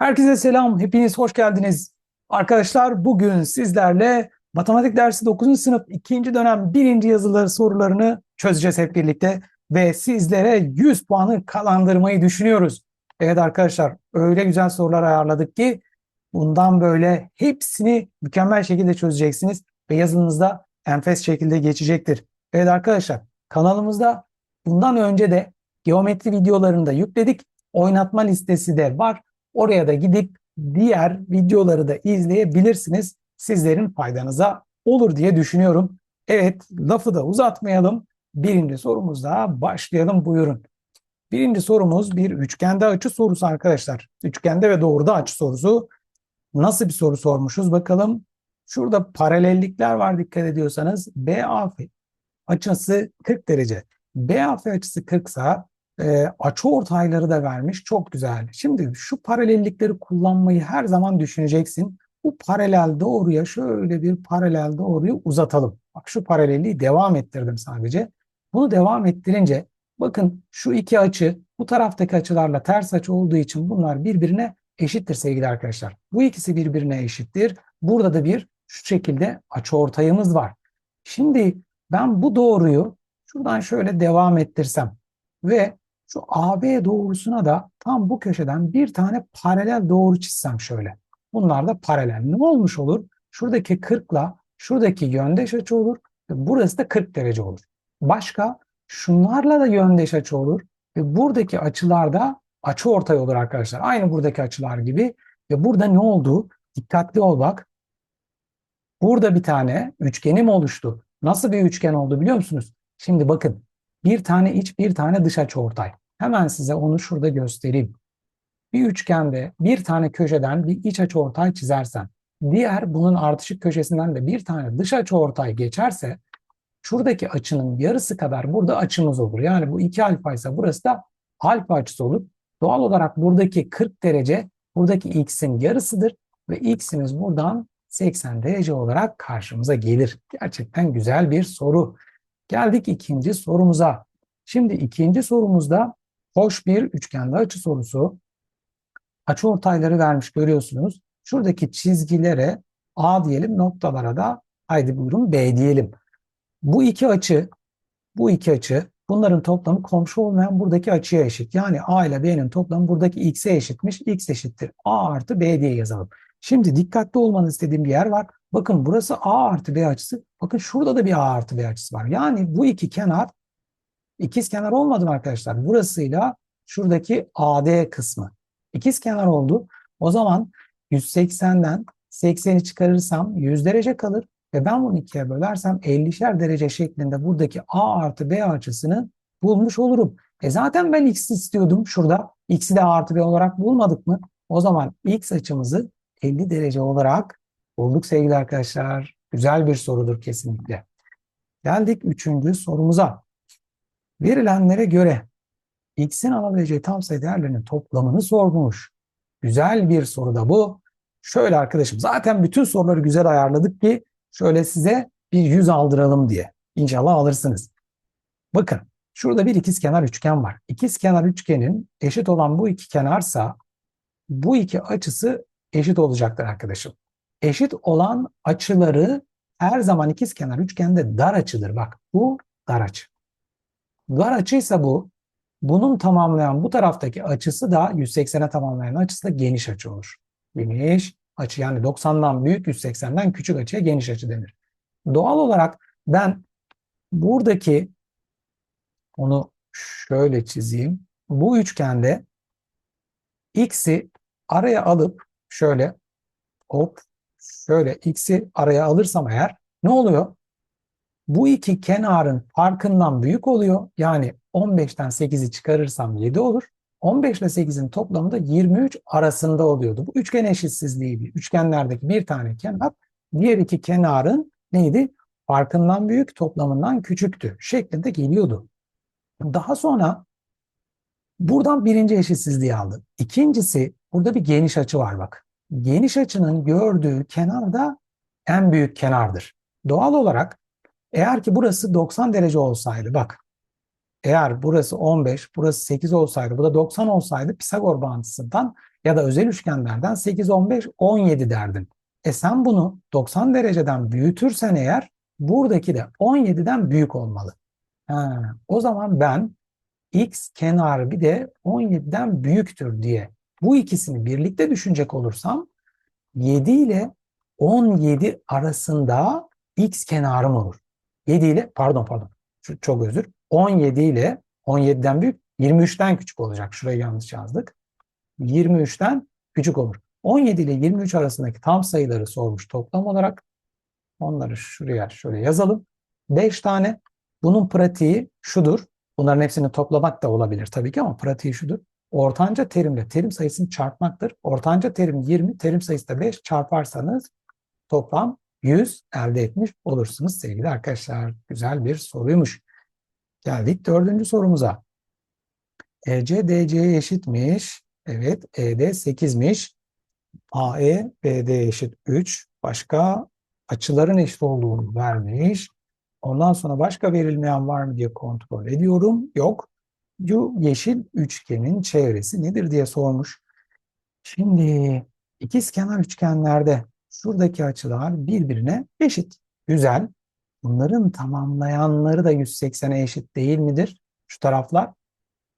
Herkese selam, hepiniz hoş geldiniz. Arkadaşlar bugün sizlerle matematik dersi 9. sınıf 2. dönem 1. yazıları sorularını çözeceğiz hep birlikte ve sizlere 100 puanı kalandırmayı düşünüyoruz. Evet arkadaşlar öyle güzel sorular ayarladık ki bundan böyle hepsini mükemmel şekilde çözeceksiniz ve yazınızda enfes şekilde geçecektir. Evet arkadaşlar kanalımızda bundan önce de geometri videolarını da yükledik. Oynatma listesi de var. Oraya da gidip diğer videoları da izleyebilirsiniz. Sizlerin faydanıza olur diye düşünüyorum. Evet, lafı da uzatmayalım. Birinci sorumuzla başlayalım buyurun. Birinci sorumuz bir üçgende açı sorusu arkadaşlar. Üçgende ve doğruda açı sorusu. Nasıl bir soru sormuşuz bakalım. Şurada paralellikler var dikkat ediyorsanız. BAF açısı 40 derece. BAF açısı 40 sa e, açı ortayları da vermiş. Çok güzel. Şimdi şu paralellikleri kullanmayı her zaman düşüneceksin. Bu paralel doğruya şöyle bir paralel doğruyu uzatalım. Bak şu paralelliği devam ettirdim sadece. Bunu devam ettirince bakın şu iki açı bu taraftaki açılarla ters açı olduğu için bunlar birbirine eşittir sevgili arkadaşlar. Bu ikisi birbirine eşittir. Burada da bir şu şekilde açı ortayımız var. Şimdi ben bu doğruyu şuradan şöyle devam ettirsem ve şu AB doğrusuna da tam bu köşeden bir tane paralel doğru çizsem şöyle. Bunlar da paralel. Ne olmuş olur? Şuradaki 40 ile şuradaki yöndeş açı olur. Burası da 40 derece olur. Başka şunlarla da yöndeş açı olur. Ve buradaki açılar da açı ortay olur arkadaşlar. Aynı buradaki açılar gibi. Ve burada ne oldu? Dikkatli ol bak. Burada bir tane üçgenim oluştu. Nasıl bir üçgen oldu biliyor musunuz? Şimdi bakın. Bir tane iç, bir tane dış açı. Hemen size onu şurada göstereyim. Bir üçgende bir tane köşeden bir iç açı ortay çizersen, diğer bunun artışık köşesinden de bir tane dış açı geçerse, şuradaki açının yarısı kadar burada açımız olur. Yani bu 2 alfa ise burası da alfa açısı olur. Doğal olarak buradaki 40 derece buradaki x'in yarısıdır ve x'imiz buradan 80 derece olarak karşımıza gelir. Gerçekten güzel bir soru. Geldik ikinci sorumuza. Şimdi ikinci sorumuzda hoş bir üçgende açı sorusu. Açı ortayları vermiş görüyorsunuz. Şuradaki çizgilere A diyelim noktalara da haydi buyurun B diyelim. Bu iki açı bu iki açı bunların toplamı komşu olmayan buradaki açıya eşit. Yani A ile B'nin toplamı buradaki X'e eşitmiş. X eşittir A artı B diye yazalım. Şimdi dikkatli olmanızı istediğim bir yer var. Bakın burası A artı B açısı. Bakın şurada da bir A artı B açısı var. Yani bu iki kenar ikiz kenar olmadı mı arkadaşlar? Burasıyla şuradaki AD kısmı. İkiz kenar oldu. O zaman 180'den 80'i çıkarırsam 100 derece kalır. Ve ben bunu ikiye bölersem 50'şer derece şeklinde buradaki A artı B açısını bulmuş olurum. E zaten ben X istiyordum şurada. X'i de A artı B olarak bulmadık mı? O zaman X açımızı 50 derece olarak bulduk sevgili arkadaşlar. Güzel bir sorudur kesinlikle. Geldik üçüncü sorumuza. Verilenlere göre x'in alabileceği tam sayı değerlerinin toplamını sormuş. Güzel bir soru da bu. Şöyle arkadaşım zaten bütün soruları güzel ayarladık ki şöyle size bir yüz aldıralım diye. İnşallah alırsınız. Bakın şurada bir ikizkenar üçgen var. İkizkenar üçgenin eşit olan bu iki kenarsa bu iki açısı eşit olacaktır arkadaşım. Eşit olan açıları her zaman ikizkenar üçgende dar açıdır. Bak bu dar açı. Dar açıysa bu. Bunun tamamlayan bu taraftaki açısı da 180'e tamamlayan açısı da geniş açı olur. Geniş açı yani 90'dan büyük 180'den küçük açıya geniş açı denir. Doğal olarak ben buradaki onu şöyle çizeyim. Bu üçgende x'i araya alıp şöyle hop şöyle x'i araya alırsam eğer ne oluyor? Bu iki kenarın farkından büyük oluyor. Yani 15'ten 8'i çıkarırsam 7 olur. 15 ile 8'in toplamı da 23 arasında oluyordu. Bu üçgen eşitsizliğiydi. Üçgenlerdeki bir tane kenar diğer iki kenarın neydi? Farkından büyük, toplamından küçüktü şeklinde geliyordu. Daha sonra buradan birinci eşitsizliği aldım. İkincisi burada bir geniş açı var bak. Geniş açının gördüğü kenar da en büyük kenardır. Doğal olarak eğer ki burası 90 derece olsaydı bak eğer burası 15, burası 8 olsaydı, bu da 90 olsaydı Pisagor bağıntısından Ya da özel üçgenlerden 8, 15, 17 derdin. E sen bunu 90 dereceden büyütürsen eğer buradaki de 17'den büyük olmalı. Ha, o zaman ben x kenarı bir de 17'den büyüktür diye bu ikisini birlikte düşünecek olursam 7 ile 17 arasında x kenarım olur. 7 ile pardon pardon çok özür 17 ile 17'den büyük 23'ten küçük olacak. Şurayı yanlış yazdık. 23'ten küçük olur. 17 ile 23 arasındaki tam sayıları sormuş toplam olarak. Onları şuraya şöyle yazalım. 5 tane. Bunun pratiği şudur. Bunların hepsini toplamak da olabilir tabii ki ama pratiği şudur. Ortanca terimle terim sayısını çarpmaktır. Ortanca terim 20, terim sayısı da 5 çarparsanız toplam 100 elde etmiş olursunuz sevgili arkadaşlar. Güzel bir soruymuş. Geldik dördüncü sorumuza. EC DC'ye eşitmiş. Evet ED 8'miş. AE BD eşit 3. Başka açıların eşit olduğunu vermiş. Ondan sonra başka verilmeyen var mı diye kontrol ediyorum. Yok. Bu yeşil üçgenin çevresi nedir diye sormuş. Şimdi ikizkenar üçgenlerde şuradaki açılar birbirine eşit. Güzel. Bunların tamamlayanları da 180'e eşit değil midir? Şu taraflar.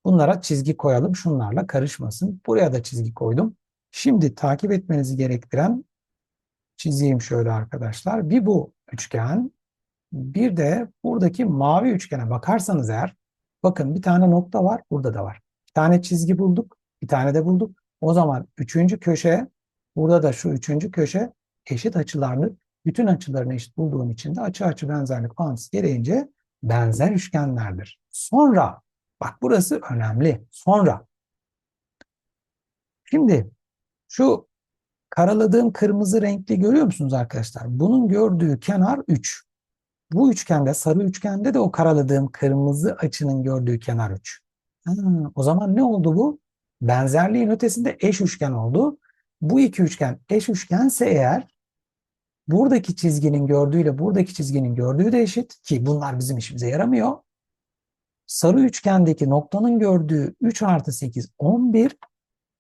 Bunlara çizgi koyalım. Şunlarla karışmasın. Buraya da çizgi koydum. Şimdi takip etmenizi gerektiren çizeyim şöyle arkadaşlar. Bir bu üçgen, bir de buradaki mavi üçgene bakarsanız eğer, bakın bir tane nokta var, burada da var. Bir tane çizgi bulduk, bir tane de bulduk. O zaman üçüncü köşe, burada da şu üçüncü köşe eşit açılarını, bütün açılarını eşit bulduğum için de açı açı benzerlik bağıntısı gereğince benzer üçgenlerdir. Sonra, bak burası önemli. Sonra, şimdi şu karaladığım kırmızı renkli görüyor musunuz arkadaşlar? Bunun gördüğü kenar 3. Bu üçgende, sarı üçgende de o karaladığım kırmızı açının gördüğü kenar 3. Ha, o zaman ne oldu bu? Benzerliğin ötesinde eş üçgen oldu. Bu iki üçgen eş üçgense eğer buradaki çizginin gördüğüyle buradaki çizginin gördüğü de eşit ki bunlar bizim işimize yaramıyor. Sarı üçgendeki noktanın gördüğü 3 artı 8 11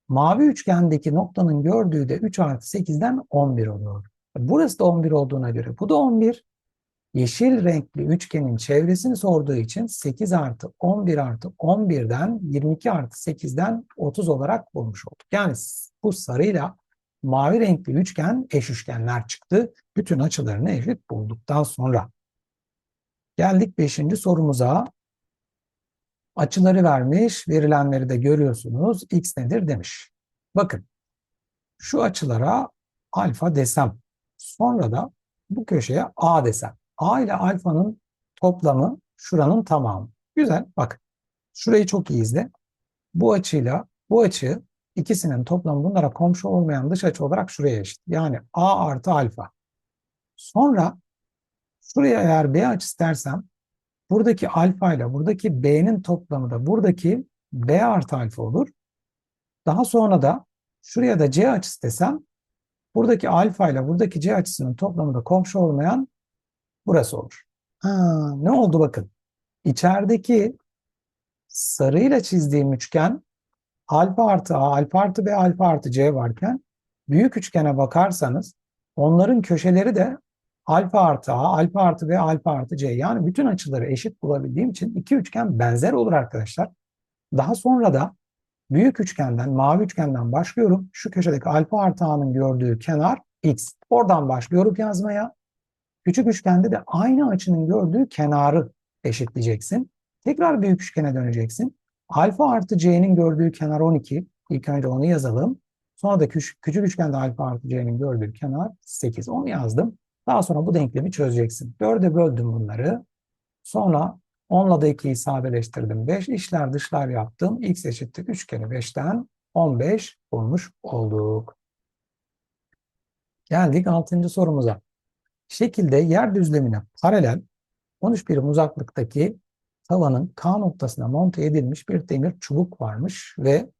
Mavi üçgendeki noktanın gördüğü de 3 artı 8'den 11 oluyor. Burası da 11 olduğuna göre bu da 11. Yeşil renkli üçgenin çevresini sorduğu için 8 artı 11 artı 11'den 22 artı 8'den 30 olarak bulmuş olduk. Yani bu sarıyla mavi renkli üçgen eş üçgenler çıktı. Bütün açılarını eşit bulduktan sonra. Geldik 5. sorumuza. Açıları vermiş, verilenleri de görüyorsunuz. X nedir demiş. Bakın, şu açılara alfa desem, sonra da bu köşeye A desem. A ile alfanın toplamı şuranın tamamı. Güzel, bak. Şurayı çok iyi izle. Bu açıyla bu açı ikisinin toplamı bunlara komşu olmayan dış açı olarak şuraya eşit. Yani A artı alfa. Sonra şuraya eğer B açısı dersem buradaki alfa ile buradaki b'nin toplamı da buradaki b artı alfa olur. Daha sonra da şuraya da c açısı desem buradaki alfa ile buradaki c açısının toplamı da komşu olmayan burası olur. Ha, ne oldu bakın. İçerideki sarıyla çizdiğim üçgen alfa artı a, alfa artı b, alfa artı c varken büyük üçgene bakarsanız onların köşeleri de alfa artı a, alfa artı b, alfa artı c. Yani bütün açıları eşit bulabildiğim için iki üçgen benzer olur arkadaşlar. Daha sonra da büyük üçgenden, mavi üçgenden başlıyorum. Şu köşedeki alfa artı a'nın gördüğü kenar x. Oradan başlıyorum yazmaya. Küçük üçgende de aynı açının gördüğü kenarı eşitleyeceksin. Tekrar büyük üçgene döneceksin. Alfa artı c'nin gördüğü kenar 12. İlk önce onu yazalım. Sonra da küçük, küçük üçgende alfa artı c'nin gördüğü kenar 8. Onu yazdım. Daha sonra bu denklemi çözeceksin. 4'e böldüm bunları. Sonra 10'la da 2'yi sadeleştirdim. 5 işler dışlar yaptım. x eşittir 3 kere 5'ten 15 bulmuş olduk. Geldik 6. sorumuza. Şekilde yer düzlemine paralel 13 birim uzaklıktaki tavanın K noktasına monte edilmiş bir demir çubuk varmış ve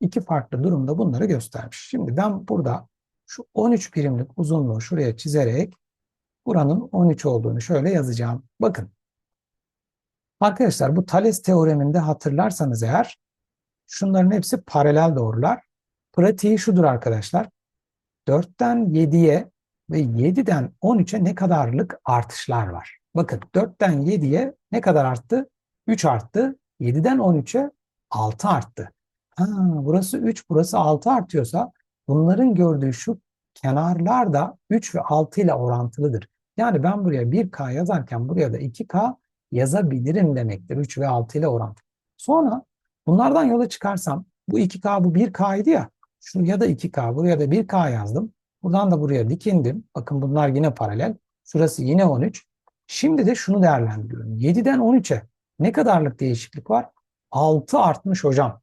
iki farklı durumda bunları göstermiş. Şimdi ben burada şu 13 birimlik uzunluğu şuraya çizerek buranın 13 olduğunu şöyle yazacağım. Bakın. Arkadaşlar bu Thales teoreminde hatırlarsanız eğer şunların hepsi paralel doğrular. pratiği şudur arkadaşlar. 4'ten 7'ye ve 7'den 13'e ne kadarlık artışlar var? Bakın 4'ten 7'ye ne kadar arttı? 3 arttı. 7'den 13'e 6 arttı. Ha, burası 3, burası 6 artıyorsa bunların gördüğü şu kenarlar da 3 ve 6 ile orantılıdır. Yani ben buraya 1K yazarken buraya da 2K yazabilirim demektir. 3 ve 6 ile orantılı. Sonra bunlardan yola çıkarsam bu 2K bu 1K idi ya. Şuraya da 2K buraya da 1K yazdım. Buradan da buraya dikindim. Bakın bunlar yine paralel. Şurası yine 13. Şimdi de şunu değerlendiriyorum. 7'den 13'e ne kadarlık değişiklik var? 6 artmış hocam.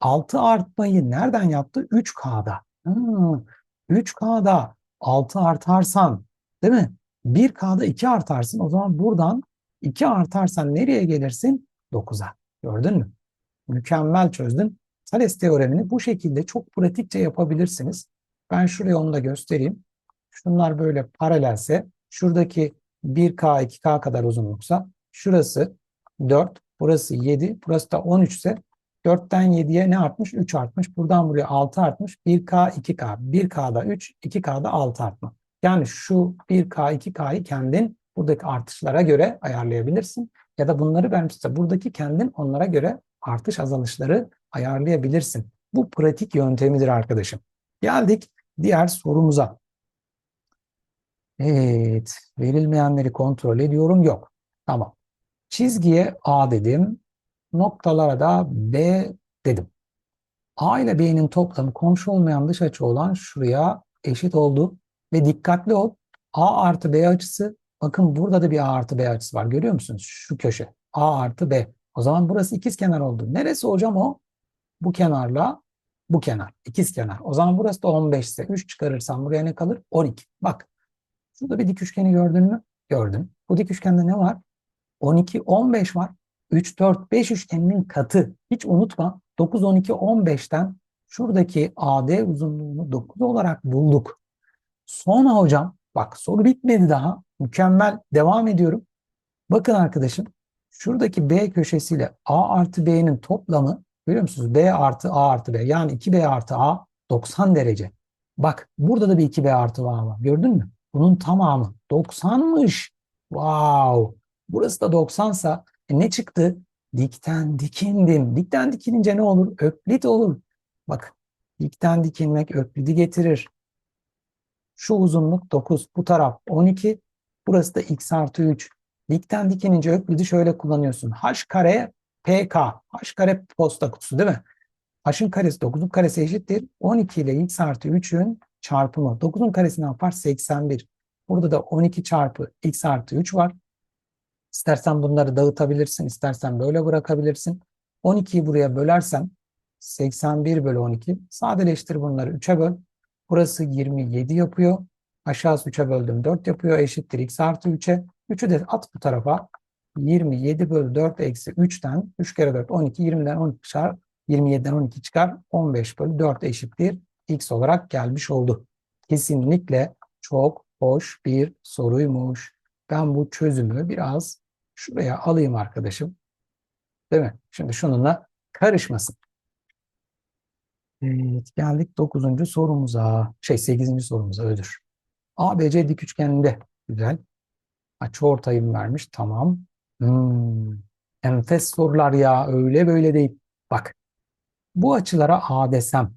6 artmayı nereden yaptı? 3K'da. Hmm, 3K'da 6 artarsan değil mi? 1K'da 2 artarsın. O zaman buradan 2 artarsan nereye gelirsin? 9'a. Gördün mü? Mükemmel çözdün. Thales teoremini bu şekilde çok pratikçe yapabilirsiniz. Ben şuraya onu da göstereyim. Şunlar böyle paralelse şuradaki 1K 2K kadar uzunluksa şurası 4, burası 7, burası da 13 ise 4'ten 7'ye ne artmış? 3 artmış. Buradan buraya 6 artmış. 1K 2K. 1K'da 3, 2K'da 6 artma. Yani şu 1K 2K'yı kendin buradaki artışlara göre ayarlayabilirsin. Ya da bunları size buradaki kendin onlara göre artış azalışları ayarlayabilirsin. Bu pratik yöntemidir arkadaşım. Geldik diğer sorumuza. Evet, verilmeyenleri kontrol ediyorum. Yok. Tamam. Çizgiye A dedim. Noktalara da B dedim. A ile B'nin toplamı komşu olmayan dış açı olan şuraya eşit oldu. Ve dikkatli ol. A artı B açısı. Bakın burada da bir A artı B açısı var. Görüyor musunuz? Şu köşe. A artı B. O zaman burası ikiz kenar oldu. Neresi hocam o? Bu kenarla bu kenar. ikiz kenar. O zaman burası da 15 ise 3 çıkarırsam buraya ne kalır? 12. Bak. Şurada bir dik üçgeni gördün mü? Gördüm. Bu dik üçgende ne var? 12, 15 var. 3, 4, 5 üçgeninin katı. Hiç unutma. 9, 12, 15'ten şuradaki AD uzunluğunu 9 olarak bulduk. Sonra hocam bak soru bitmedi daha. Mükemmel. Devam ediyorum. Bakın arkadaşım. Şuradaki B köşesiyle A artı B'nin toplamı görüyor musunuz? B artı A artı B yani 2B artı A 90 derece. Bak burada da bir 2B artı A var. Gördün mü? Bunun tamamı 90'mış. Wow. Burası da 90 sa e ne çıktı? Dikten dikindim. Dikten dikinince ne olur? Öklit olur. Bak dikten dikinmek öklidi getirir. Şu uzunluk 9. Bu taraf 12. Burası da x artı 3. Dikten dikinince öklidi şöyle kullanıyorsun. H kare PK. H kare posta kutusu değil mi? H'ın karesi 9'un karesi eşittir. 12 ile x artı 3'ün çarpımı. 9'un karesi ne yapar? 81. Burada da 12 çarpı x artı 3 var. İstersen bunları dağıtabilirsin, istersen böyle bırakabilirsin. 12'yi buraya bölersen 81 bölü 12. Sadeleştir bunları 3'e böl. Burası 27 yapıyor. Aşağısı 3'e böldüm 4 yapıyor. Eşittir x artı 3'e. 3'ü de at bu tarafa. 27 bölü 4 eksi 3'ten 3 kere 4 12 20'den 12 çıkar. 27'den 12 çıkar. 15 bölü 4 eşittir. x olarak gelmiş oldu. Kesinlikle çok hoş bir soruymuş. Ben bu çözümü biraz şuraya alayım arkadaşım. Değil mi? Şimdi şununla karışmasın. Evet, geldik 9. sorumuza. Şey 8. sorumuza ödür. ABC dik üçgeninde. Güzel. Açı ortayım vermiş. Tamam. Hmm. Enfes sorular ya. Öyle böyle değil. Bak. Bu açılara A desem.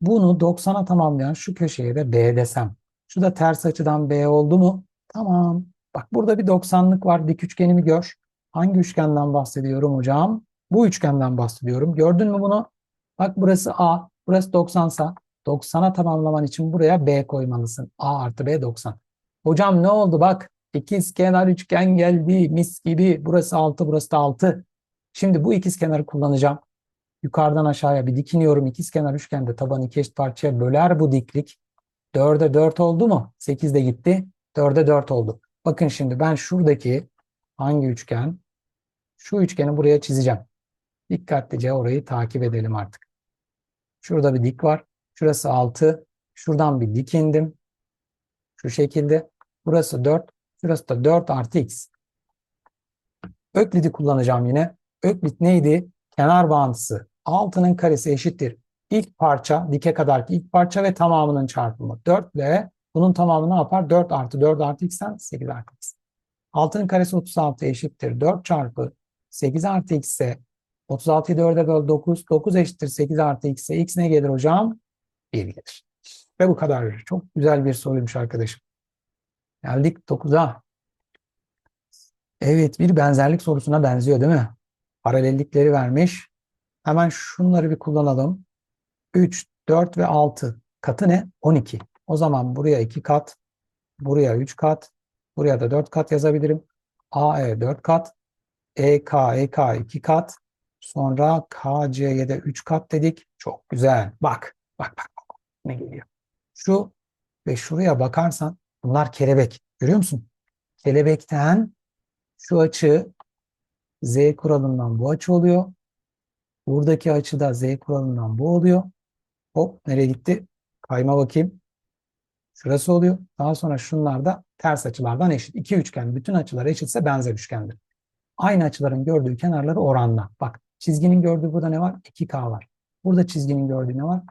Bunu 90'a tamamlayan şu köşeye de B desem. Şu da ters açıdan B oldu mu? Tamam. Bak burada bir 90'lık var. Dik üçgenimi gör. Hangi üçgenden bahsediyorum hocam? Bu üçgenden bahsediyorum. Gördün mü bunu? Bak burası A. Burası 90 sa 90'a tamamlaman için buraya B koymalısın. A artı B 90. Hocam ne oldu? Bak ikiz kenar üçgen geldi. Mis gibi. Burası 6, burası da 6. Şimdi bu ikiz kenarı kullanacağım. Yukarıdan aşağıya bir dikiniyorum. İkiz kenar üçgende tabanı iki eşit parçaya böler bu diklik. 4'e 4 oldu mu? 8 de gitti. 4'e 4 oldu. Bakın şimdi ben şuradaki hangi üçgen? Şu üçgeni buraya çizeceğim. Dikkatlice orayı takip edelim artık. Şurada bir dik var. Şurası 6. Şuradan bir dik indim. Şu şekilde. Burası 4. Şurası da 4 artı x. Öklid'i kullanacağım yine. Öklid neydi? Kenar bağıntısı. 6'nın karesi eşittir. ilk parça, dike kadarki ilk parça ve tamamının çarpımı. 4 ile bunun tamamı ne yapar? 4 artı 4 artı x'ten 8 artı x. 6'nın karesi 36 eşittir. 4 çarpı 8 artı x ise 36'yı 4'e böl 9. 9 eşittir 8 artı x ise x ne gelir hocam? 1 gelir. Ve bu kadar. Çok güzel bir soruymuş arkadaşım. Geldik 9'a. Evet bir benzerlik sorusuna benziyor değil mi? Paralellikleri vermiş. Hemen şunları bir kullanalım. 3, 4 ve 6 katı ne? 12. O zaman buraya 2 kat, buraya 3 kat, buraya da 4 kat yazabilirim. AE 4 kat, EK, EK 2 kat, sonra KC'ye de 3 kat dedik. Çok güzel. Bak, bak, bak, bak. Ne geliyor? Şu ve şuraya bakarsan bunlar kelebek. Görüyor musun? Kelebekten şu açı Z kuralından bu açı oluyor. Buradaki açı da Z kuralından bu oluyor. Hop nereye gitti? Kayma bakayım. Şurası oluyor. Daha sonra şunlar da ters açılardan eşit. İki üçgen bütün açılar eşitse benzer üçgendir. Aynı açıların gördüğü kenarları oranla. Bak çizginin gördüğü burada ne var? 2K var. Burada çizginin gördüğü ne var?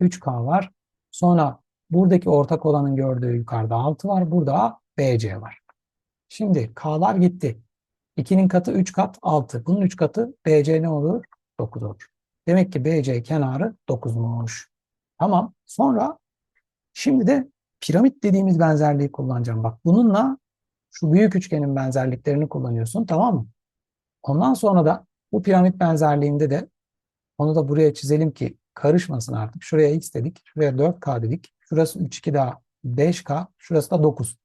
3K var. Sonra buradaki ortak olanın gördüğü yukarıda 6 var. Burada BC var. Şimdi K'lar gitti. 2'nin katı 3 kat 6. Bunun 3 katı BC ne olur? 9 olur. Demek ki BC kenarı 9'muş. Tamam. Sonra şimdi de piramit dediğimiz benzerliği kullanacağım. Bak bununla şu büyük üçgenin benzerliklerini kullanıyorsun. Tamam mı? Ondan sonra da bu piramit benzerliğinde de onu da buraya çizelim ki karışmasın artık. Şuraya x dedik. Şuraya 4k dedik. Şurası 3 2 daha 5k. Şurası da 9.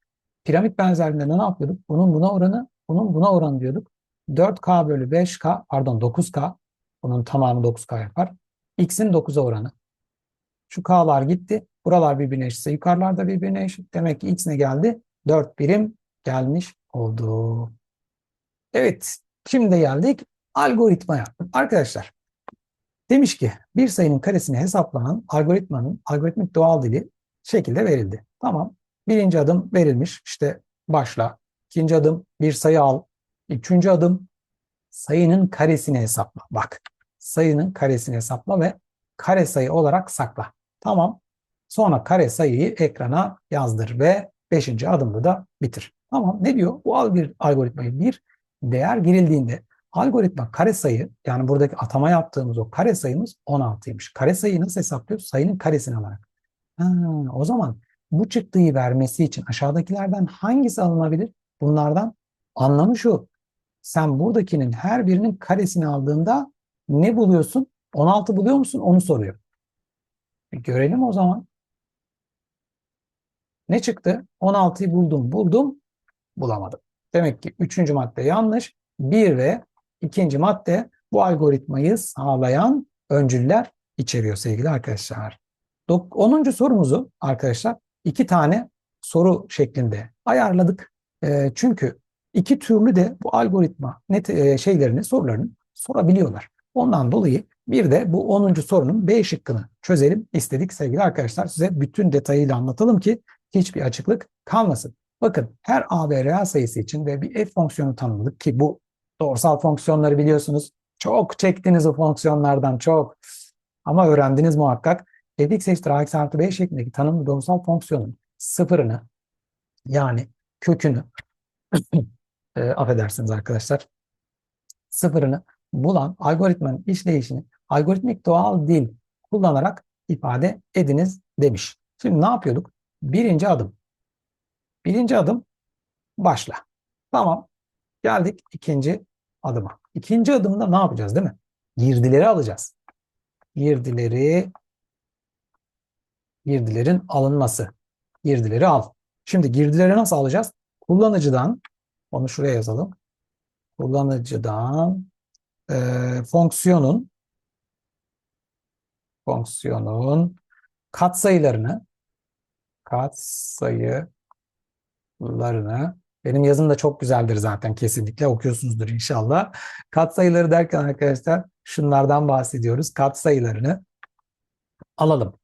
Piramit benzerliğinde ne yapıyorduk? Bunun buna oranı, bunun buna oranı diyorduk. 4k bölü 5k pardon 9k bunun tamamı 9K yapar. X'in 9'a oranı. Şu K'lar gitti. Buralar birbirine eşitse yukarılar da birbirine eşit. Demek ki X ne geldi? 4 birim gelmiş oldu. Evet. Şimdi geldik algoritmaya. Arkadaşlar demiş ki bir sayının karesini hesaplanan algoritmanın algoritmik doğal dili şekilde verildi. Tamam. Birinci adım verilmiş. İşte başla. İkinci adım bir sayı al. Üçüncü adım sayının karesini hesapla. Bak sayının karesini hesapla ve kare sayı olarak sakla. Tamam. Sonra kare sayıyı ekrana yazdır ve beşinci adımda da bitir. Tamam. Ne diyor? Bu algoritmayı bir değer girildiğinde algoritma kare sayı yani buradaki atama yaptığımız o kare sayımız 16'ymış. Kare sayıyı nasıl hesaplıyoruz? Sayının karesini alarak. Ha, o zaman bu çıktıyı vermesi için aşağıdakilerden hangisi alınabilir? Bunlardan anlamı şu. Sen buradakinin her birinin karesini aldığında ne buluyorsun? 16 buluyor musun? Onu soruyor. Bir görelim o zaman. Ne çıktı? 16'yı buldum, buldum, bulamadım. Demek ki üçüncü madde yanlış. Bir ve ikinci madde bu algoritmayı sağlayan öncüller içeriyor sevgili arkadaşlar. 10. sorumuzu arkadaşlar iki tane soru şeklinde ayarladık. E, çünkü iki türlü de bu algoritma net e, şeylerini, sorularını sorabiliyorlar. Ondan dolayı bir de bu 10. sorunun B şıkkını çözelim istedik sevgili arkadaşlar. Size bütün detayıyla anlatalım ki hiçbir açıklık kalmasın. Bakın her a ve reel sayısı için ve bir f fonksiyonu tanımladık ki bu doğrusal fonksiyonları biliyorsunuz. Çok çektiniz o fonksiyonlardan çok. Ama öğrendiniz muhakkak. fx eşittir ax artı b şeklindeki tanımlı doğrusal fonksiyonun sıfırını yani kökünü e, affedersiniz arkadaşlar sıfırını bulan algoritmanın işleyişini algoritmik doğal dil kullanarak ifade ediniz demiş. Şimdi ne yapıyorduk? Birinci adım. Birinci adım başla. Tamam. Geldik ikinci adıma. İkinci adımda ne yapacağız değil mi? Girdileri alacağız. Girdileri girdilerin alınması. Girdileri al. Şimdi girdileri nasıl alacağız? Kullanıcıdan onu şuraya yazalım. Kullanıcıdan e, fonksiyonun fonksiyonun katsayılarını katsayılarını benim yazım da çok güzeldir zaten kesinlikle okuyorsunuzdur inşallah. Katsayıları derken arkadaşlar şunlardan bahsediyoruz. Katsayılarını alalım.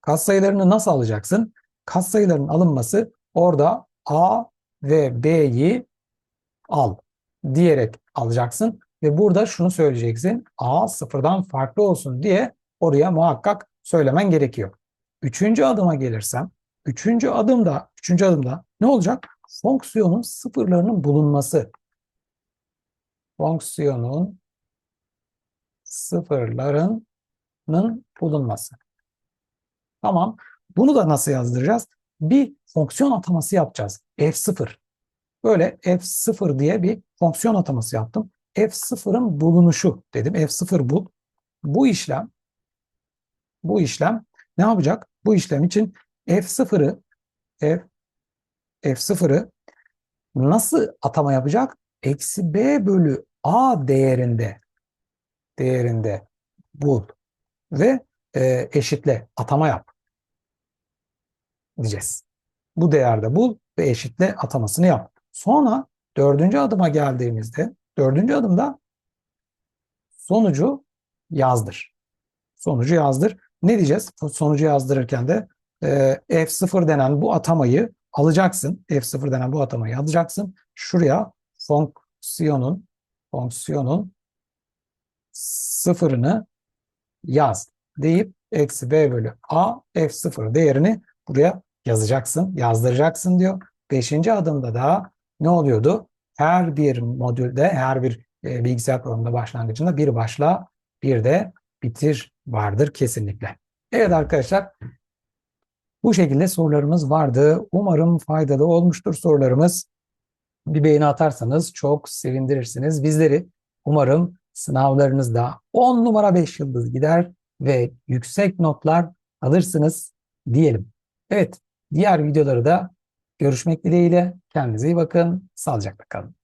Katsayılarını nasıl alacaksın? Katsayıların alınması orada A ve B'yi al diyerek alacaksın. Ve burada şunu söyleyeceksin. A sıfırdan farklı olsun diye oraya muhakkak söylemen gerekiyor. Üçüncü adıma gelirsem, üçüncü adımda, üçüncü adımda ne olacak? Fonksiyonun sıfırlarının bulunması. Fonksiyonun sıfırlarının bulunması. Tamam. Bunu da nasıl yazdıracağız? Bir fonksiyon ataması yapacağız. F0. Böyle F0 diye bir fonksiyon ataması yaptım. F0'ın bulunuşu dedim. F0 bul. Bu işlem bu işlem ne yapacak? Bu işlem için F0'ı F F0'ı nasıl atama yapacak? Eksi B bölü A değerinde değerinde bul ve e, eşitle atama yap diyeceğiz. Bu değerde bul ve eşitle atamasını yap. Sonra dördüncü adıma geldiğimizde dördüncü adımda sonucu yazdır. Sonucu yazdır. Ne diyeceğiz? Sonucu yazdırırken de e, F0 denen bu atamayı alacaksın. F0 denen bu atamayı alacaksın. Şuraya fonksiyonun fonksiyonun sıfırını yaz deyip eksi b bölü a f0 değerini buraya yazacaksın, yazdıracaksın diyor. Beşinci adımda da ne oluyordu? Her bir modülde, her bir e, bilgisayar programında başlangıcında bir başla, bir de bitir vardır kesinlikle. Evet arkadaşlar, bu şekilde sorularımız vardı. Umarım faydalı olmuştur sorularımız. Bir beğeni atarsanız çok sevindirirsiniz bizleri. Umarım sınavlarınızda 10 numara 5 yıldız gider ve yüksek notlar alırsınız diyelim. Evet, diğer videoları da görüşmek dileğiyle. Kendinize iyi bakın. Sağlıcakla kalın.